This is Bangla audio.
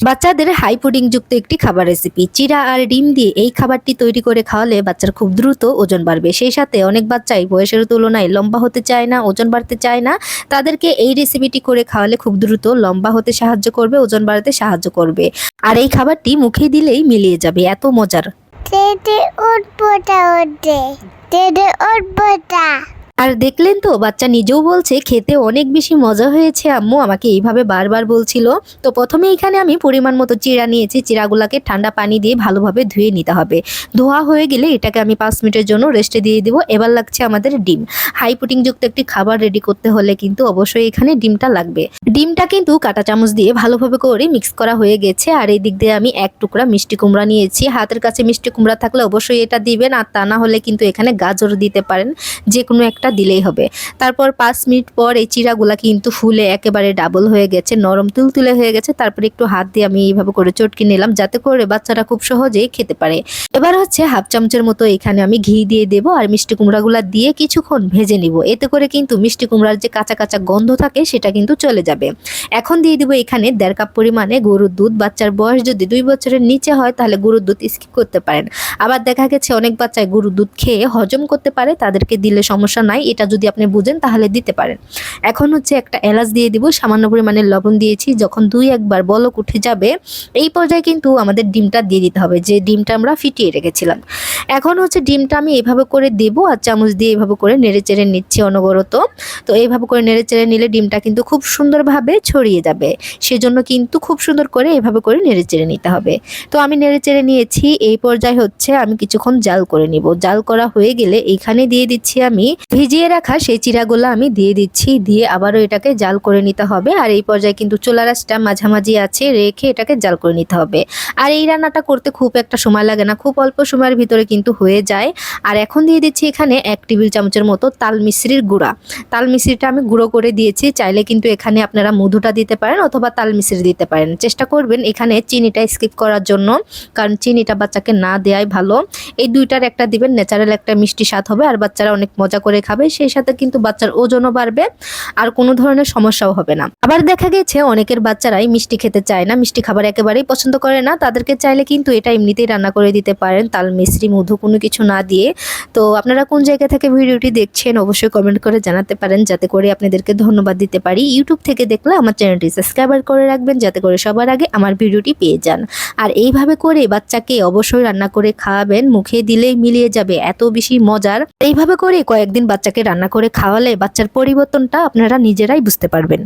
বাচ্চাদের হাই প্রোটিন যুক্ত একটি খাবার রেসিপি চিরা আর ডিম দিয়ে এই খাবারটি তৈরি করে খাওয়ালে বাচ্চার খুব দ্রুত ওজন বাড়বে। সেই সাথে অনেক বাচ্চাই বয়সের তুলনায় লম্বা হতে চায় না, ওজন বাড়তে চায় না। তাদেরকে এই রেসিপিটি করে খাওয়ালে খুব দ্রুত লম্বা হতে সাহায্য করবে, ওজন বাড়াতে সাহায্য করবে। আর এই খাবারটি মুখে দিলেই মিলিয়ে যাবে, এত মজার। আর দেখলেন তো, বাচ্চা নিজেও বলছে, খেতে অনেক বেশি মজা হয়েছে আম্মু, আমাকে এইভাবে বারবার বলছিল। তো প্রথমে এখানে আমি পরিমাণ মতো চিড়া নিয়েছি, চিড়াগুলাকে ঠান্ডা পানি দিয়ে ভালোভাবে ধুয়ে নিতে হবে। ধোয়া হয়ে গেলে এটাকে আমি পাঁচ মিনিটের জন্য রেস্টে দিয়ে দিব। এবার লাগছে আমাদের ডিম। হাই প্রোটিনযুক্ত একটি খাবার রেডি করতে হলে কিন্তু অবশ্যই এখানে ডিমটা লাগবে। ডিমটা কিন্তু কাঁটা চামচ দিয়ে ভালোভাবে করে মিক্স করা হয়ে গেছে। আর এই দিক দিয়ে আমি এক টুকরা মিষ্টি কুমড়া নিয়েছি। হাতের কাছে মিষ্টি কুমড়া থাকলে অবশ্যই এটা দিবেন, আর তা না হলে কিন্তু এখানে গাজর দিতে পারেন। যে কোনো একটা দিলেই হবে। তারপর পাঁচ মিনিট পর এই চিরাগুলা কিন্তু ফুলে একেবারে ডাবল হয়ে গেছে, নরম তুলতুলে হয়ে গেছে। তারপর একটু হাত দিয়ে আমি এইভাবে করে চটকে নিলাম যাতে করে বাচ্চারা খুব সহজেই খেতে পারে। এবার হচ্ছে হাফ চামচের মতো এখানে আমি ঘি দিয়ে দেবো আর মিষ্টি কুমড়াগুলা দিয়ে কিছুক্ষণ ভেজে নিব। এতে করে কিন্তু মিষ্টি কুমড়ার যে কাঁচা কাঁচা গন্ধ থাকে সেটা কিন্তু চলে যাবে। এখন দিয়ে দিব এখানে দেড় কাপ পরিমাণে গরুর দুধ। বাচ্চার বয়স যদি দুই বছরের নিচে হয় তাহলে গরুর দুধ স্কিপ করতে পারেন। আবার দেখা গেছে অনেক বাচ্চায় গরুর দুধ খেয়ে হজম করতে পারে, তাদেরকে দিলে সমস্যা নাই। এটা যদি আপনি বুঝেন তাহলে দিতে পারেন। এখন হচ্ছে একটা এলাচ দিয়ে দিব, সামান্য পরিমাণে লবণ দিয়েছি, যখন দুই একবার বলক উঠে যাবে, এই পর্যায়ে কিন্তু আমাদের ডিমটা দিয়ে দিতে হবে, যে ডিমটা আমরা ফিটিয়ে রেখেছিলাম। এখন হচ্ছে ডিমটা আমি এভাবে করে দেবো, আর চামচ দিয়ে এভাবে করে নেড়ে চেড়ে নিচ্ছি অনবরত। তো এইভাবে করে নেড়ে চেড়ে নিলে ডিমটা কিন্তু খুব সুন্দরভাবে ছড়িয়ে যাবে, সেজন্য কিন্তু খুব সুন্দর করে এভাবে করে নেড়ে চেড়ে নিতে হবে। তো আমি নেড়ে চেড়ে নিয়েছি, এই পর্যায়ে হচ্ছে আমি কিছুক্ষণ জাল করে নিব। জাল করা হয়ে গেলে এইখানে দিয়ে দিচ্ছি আমি ভিজিয়ে রাখা সেই চিরাগুলো আমি দিয়ে দিচ্ছি। দিয়ে আবারও এটাকে জাল করে নিতে হবে। আর এই পর্যায়ে কিন্তু চুলা রাসটা মাঝামাঝি আছে, রেখে এটাকে জাল করে নিতে হবে। আর এই রান্নাটা করতে খুব একটা সময় লাগে না। খুব অল্প সময়ের ভিতরে কিন্তু হয়ে যায়। আর এখন দিয়ে দিচ্ছি এখানে এক টেবিল চামচের মতো তাল মিশ্রির গুঁড়া। তাল মিশ্রিটা আমি গুঁড়ো করে দিয়েছি। চাইলে কিন্তু এখানে আপনারা মধুটা দিতে পারেন অথবা তাল মিশ্রি দিতে পারেন। চেষ্টা করবেন এখানে চিনিটা স্কিপ করার জন্য। কারণ চিনিটা বাচ্চাকে না দেওয়াই ভালো। এই দুইটার একটা দিবেন, ন্যাচারাল একটা মিষ্টি স্বাদ হবে। আর বাচ্চারা অনেক মজা করে খাবে। সেই সাথে কিন্তু বাচ্চার ওজনও বাড়বে আর কোনো ধরনের সমস্যাও হবে না। আবার দেখা গেছে, অনেকের বাচ্চারাই মিষ্টি খেতে চায় না, মিষ্টি খাবার একেবারেই পছন্দ করে না। তাদেরকে চাইলে কিন্তু এটা এমনিতেই রান্না করে দিতে পারেন, তাল মিশ্রি মধু কোনো কিছু না দিয়ে। তো আপনারা কোন জায়গা থেকে ভিডিওটি দেখছেন, অবশ্যই কমেন্ট করে জানাতে পারেন, যাতে করে আপনাদেরকে ধন্যবাদ দিতে পারি। ইউটিউব থেকে দেখলে আমার চ্যানেলটি সাবস্ক্রাইবার করে রাখবেন, যাতে করে সবার আগে আমার ভিডিওটি পেয়ে যান। আর এইভাবে করে বাচ্চাকে অবশ্যই রান্না করে খাওয়াবেন, মুখে দিলেই মিলিয়ে যাবে, এত বেশি মজার। এইভাবে করে কয়েকদিন বাচ্চাকে রান্না করে খাওয়ালে বাচ্চার পরিবর্তনটা আপনারা নিজেরাই বুঝতে পারবেন।